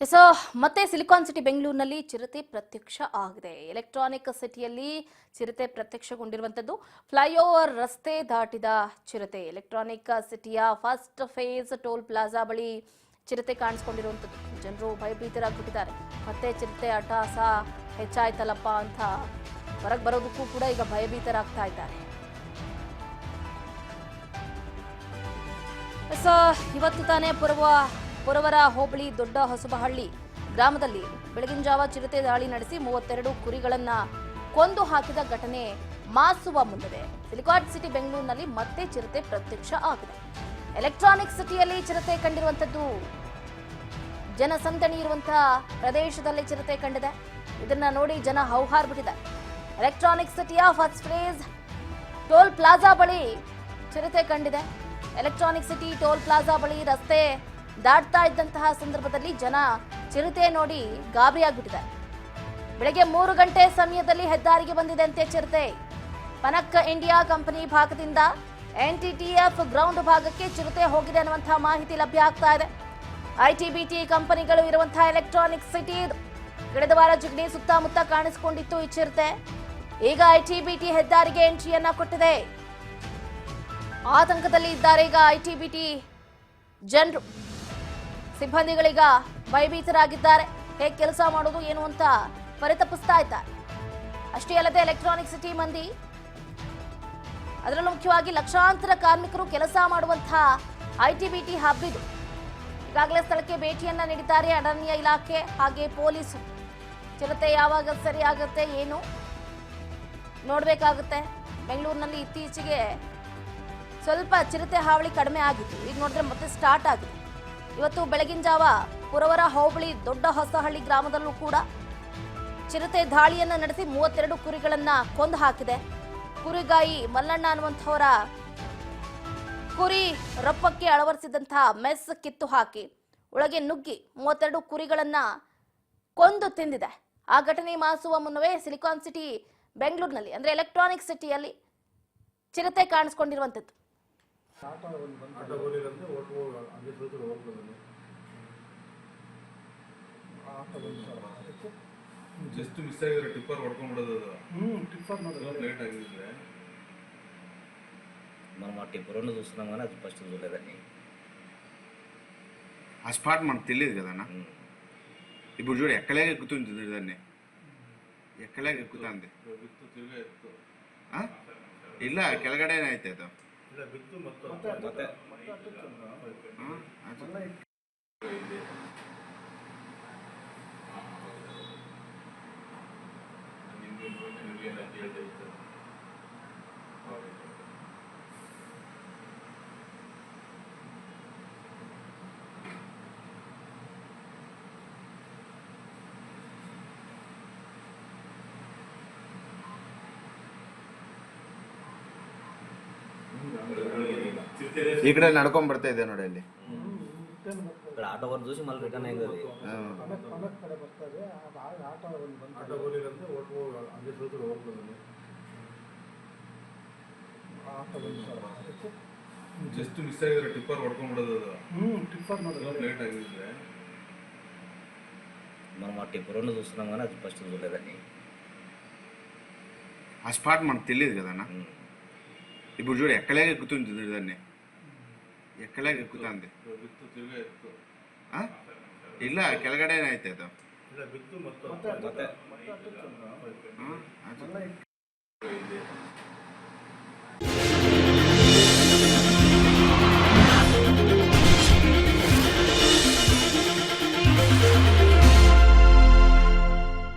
So ಮತ್ತೆ silicon city ಬೆಂಗಳೂರಿನಲ್ಲಿ ಚಿರತೆ ಪ್ರತ್ಯಕ್ಷ ಆಗಿದೆ. ಎಲೆಕ್ಟ್ರಾನಿಕ್ ಸಿಟಿಯಲ್ಲಿ ಚಿರತೆ ಪ್ರತ್ಯಕ್ಷಗೊಂಡಿರುವಂತದ್ದು ಫ್ಲೈಓವರ್ ರಸ್ತೆ ದಾಟಿದ ಚಿರತೆ. ಎಲೆಕ್ಟ್ರಾನಿಕ್ ಸಿಟಿಯ ಫಸ್ಟ್ ಫೇಸ್ ಟೋಲ್ ಪ್ಲಾಜಾ ಬಳಿ ಚಿರತೆ ಕಾಣಿಸ್ಕೊಂಡಿರುವಂಥದ್ದು. ಜನರು ಭಯಭೀತರಾಗ್ಬಿಟ್ಟಿದ್ದಾರೆ. ಮತ್ತೆ ಚಿರತೆ ಅಟಾಸ ಹೆಚ್ಚಾಯ್ತಲ್ಲಪ್ಪ ಅಂತ ಹೊರಗೆ ಬರೋದಕ್ಕೂ ಕೂಡ ಈಗ ಭಯಭೀತರಾಗ್ತಾ ಇದ್ದಾರೆ. ಸೊ ಇವತ್ತು ತಾನೇ ಪುರವ ಪುರವರ ಹೋಬಳಿ ದೊಡ್ಡ ಹೊಸಬಹಳ್ಳಿ ಗ್ರಾಮದಲ್ಲಿ ಬೆಳಗಿನ ಜಾವ ಚಿರತೆ ದಾಳಿ ನಡೆಸಿ ಮೂವತ್ತೆರಡು ಕುರಿಗಳನ್ನ ಕೊಂದು ಹಾಕಿದ ಘಟನೆ ಮಾಸುವ ಮುಂದಿದೆ. ಸಿಲಿಕಾಟ್ ಸಿಟಿ ಬೆಂಗಳೂರಿನಲ್ಲಿ ಮತ್ತೆ ಚಿರತೆ ಪ್ರತ್ಯಕ್ಷ ಆಗಿದೆ. ಎಲೆಕ್ಟ್ರಾನಿಕ್ ಸಿಟಿಯಲ್ಲಿ ಚಿರತೆ ಕಂಡಿರುವಂತದ್ದು ಜನಸಂದಣಿ ಇರುವಂತಹ ಪ್ರದೇಶದಲ್ಲಿ ಚಿರತೆ ಕಂಡಿದೆ. ಇದನ್ನ ನೋಡಿ ಜನ ಹೌಹಾರ್ಬಿಟ್ಟಿದ್ದಾರೆ ಎಲೆಕ್ಟ್ರಾನಿಕ್ ಸಿಟಿಯ ಫಸ್ಟ್ ಫೇಸ್ ಟೋಲ್ ಪ್ಲಾಜಾ ಬಳಿ ಚಿರತೆ ಕಂಡಿದೆ. ಎಲೆಕ್ಟ್ರಾನಿಕ್ ಸಿಟಿ ಟೋಲ್ ಪ್ಲಾಜಾ ಬಳಿ ರಸ್ತೆ ದಾಟ್ತಾ ಇದ್ದಂತಹ ಸಂದರ್ಭದಲ್ಲಿ ಜನ ಚಿರತೆ ನೋಡಿ ಗಾಬರಿಯಾಗ್ಬಿಟ್ಟಿದ್ದಾರೆ ಬೆಳಗ್ಗೆ ಮೂರು ಗಂಟೆ ಸಮಯದಲ್ಲಿ ಹೆದ್ದಾರಿಗೆ ಬಂದಿದೆ ಅಂತೆ ಚಿರತೆ. ಪನಕ್ ಇಂಡಿಯಾ ಕಂಪನಿ ಭಾಗದಿಂದ ಎನ್ಟಿಟಿಎಫ್ ಗ್ರೌಂಡ್ ಭಾಗಕ್ಕೆ ಚಿರತೆ ಹೋಗಿದೆ ಅನ್ನುವಂತಹ ಮಾಹಿತಿ ಲಭ್ಯ ಆಗ್ತಾ ಇದೆ. ಐಟಿಬಿಟಿ ಕಂಪನಿಗಳು ಇರುವಂತಹ ಎಲೆಕ್ಟ್ರಾನಿಕ್ ಸಿಟಿ ಕಳೆದ ವಾರ ಜಿಗಣಿ ಸುತ್ತಮುತ್ತ ಕಾಣಿಸಿಕೊಂಡಿತ್ತು ಈ ಚಿರತೆ. ಈಗ ಐಟಿಬಿಟಿ ಹೆದ್ದಾರಿಗೆ ಎಂಟ್ರಿಯನ್ನ ಕೊಟ್ಟಿದೆ. ಆತಂಕದಲ್ಲಿ ಇದ್ದಾರೆ ಈಗ ಐಟಿಬಿಟಿ ಜನರು. ಸಿಬ್ಬಂದಿಗಳೀಗ ಭಯಭೀತರಾಗಿದ್ದಾರೆ. ಹೇಗೆ ಕೆಲಸ ಮಾಡೋದು ಏನು ಅಂತ ಪರಿತಪಿಸ್ತಾ ಇದ್ದಾರೆ. ಅಷ್ಟೇ ಅಲ್ಲದೆ ಎಲೆಕ್ಟ್ರಾನಿಕ್ ಸಿಟಿ ಮಂದಿ, ಅದರಲ್ಲೂ ಮುಖ್ಯವಾಗಿ ಲಕ್ಷಾಂತರ ಕಾರ್ಮಿಕರು ಕೆಲಸ ಮಾಡುವಂತಹ ಐಟಿಬಿಟಿ ಹಬ್ ಇದು. ಈಗಾಗಲೇ ಸ್ಥಳಕ್ಕೆ ಭೇಟಿಯನ್ನ ನೀಡಿದ್ದಾರೆ ಅರಣ್ಯ ಇಲಾಖೆ ಹಾಗೆ ಪೊಲೀಸರು. ಚಿರತೆ ಯಾವಾಗ ಸರಿಯಾಗುತ್ತೆ ಏನು ನೋಡಬೇಕಾಗುತ್ತೆ. ಬೆಂಗಳೂರಿನಲ್ಲಿ ಇತ್ತೀಚೆಗೆ ಸ್ವಲ್ಪ ಚಿರತೆ ಹಾವಳಿ ಕಡಿಮೆ ಆಗಿತ್ತು. ಈಗ ನೋಡಿದ್ರೆ ಮತ್ತೆ ಸ್ಟಾರ್ಟ್ ಆಗಿದೆ. ಇವತ್ತು ಬೆಳಗಿನ ಜಾವ ಪುರವರ ಹೋಬಳಿ ದೊಡ್ಡ ಹೊಸಹಳ್ಳಿ ಗ್ರಾಮದಲ್ಲೂ ಕೂಡ ಚಿರತೆ ದಾಳಿಯನ್ನ ನಡೆಸಿ ಮೂವತ್ತೆರಡು ಕುರಿಗಳನ್ನ ಕೊಂದು ಹಾಕಿದೆ. ಕುರಿಗಾಯಿ ಮಲ್ಲಣ್ಣ ಅನ್ನುವಂಥವರ ಕುರಿ ರಪ್ಪಕ್ಕೆ ಅಳವಡಿಸಿದಂತಹ ಮೆಸ್ ಕಿತ್ತು ಹಾಕಿ ಒಳಗೆ ನುಗ್ಗಿ ಮೂವತ್ತೆರಡು ಕುರಿಗಳನ್ನ ಕೊಂದು ತಿಂದಿದೆ. ಆ ಘಟನೆ ಮಾಸುವ ಮುನ್ನವೇ ಸಿಲಿಕಾನ್ ಸಿಟಿ ಬೆಂಗಳೂರಿನಲ್ಲಿ, ಅಂದ್ರೆ ಎಲೆಕ್ಟ್ರಾನಿಕ್ ಸಿಟಿಯಲ್ಲಿ ಚಿರತೆ ಕಾಣಿಸ್ಕೊಂಡಿರುವಂತದ್ದು ಆಟೋ ಹೋಗಿರಂತೆ ಓಟ್ ಹೋಗ ಹಂಗೆ ಸುತ್ತ ಹೋಗ್ತದೆ ಆಟೋ ಬಂದು ಸರ್ ಅದಕ್ಕೆ ಜಸ್ಟ್ ಮಿಸ್ ಆಗಿದ್ರೆ ಟಿಪ್ಪರ್ ಹೊಡ್ಕೊಂಡ್ಬಿಡೋದು ಅದು ಹ್ಞೂ ಟಿಪ್ಪರ್ ಸ್ವಲ್ಪ ಲೇಟ್ ಆಗಿದ್ರೆ మనం ఆ టిప్పులు చూస్తున్నాం కానీ అది ఫస్ట్ చూడలేదండి ఆ స్పాట్ మనకు తెలియదు కదన్న ఇప్పుడు చూడు ఎక్కలేక ఎక్కుతుంది దాన్ని ఎక్కలేక ఎక్కుతుంది ಬಿತ್ತು ತಿರ್ಗಾ ಇತ್ತು ಆ? ಇಲ್ಲ ಕೆಳಗಡೆನೇ ಐತೆ ಅದು ಇಲ್ಲ ಬಿತ್ತು ಮತ್ತು ಮತ್ತೆ ಆ? ಅದು- ನಿಮ್ಗೆ ನಿಮ್ಗೆ ಎಲ್ಲ ಬಂತು ಆಟೋ ಹೋಗಿರಂತೆ ಓಟ್ ಹೋಗ ಹಂಗೆ ಸುತ್ತ ಹೋಗ್ತದೆ ಆಟೋ ಬಂದು ಸರ್ ಅದಕ್ಕೆ ಜಸ್ಟ್ ಮಿಸ್ ಆಗಿದ್ರೆ ಟಿಪ್ಪರ್ ಹೊಡ್ಕೊಂಡ್ಬಿಡೋದು ಅದು ಹ್ಞೂ ಟಿಪ್ಪರ್ ಸ್ವಲ್ಪ ಮಾಡೋದು ಲೇಟ್ ಆಗಿದ್ರೆ మనం ఆ టిప్పులు చూస్తున్నాం కానీ అది ఫస్ట్ చూడలేదండి ఆ స్పాట్ మనకు తెలియదు కదన్న ఇప్పుడు చూడు ఎక్కలేక ఎక్కుతుంది దాన్ని ఎక్కలేక ఎక్కుతుంది ಬಿತ್ತು ತಿರ್ಗಾ ಇತ್ತು ಆ? ಇಲ್ಲ ಕೆಳಗಡೆನೇ ಐತೆ ಅದು ಇಲ್ಲ ಬಿತ್ತು ಮತ್ತು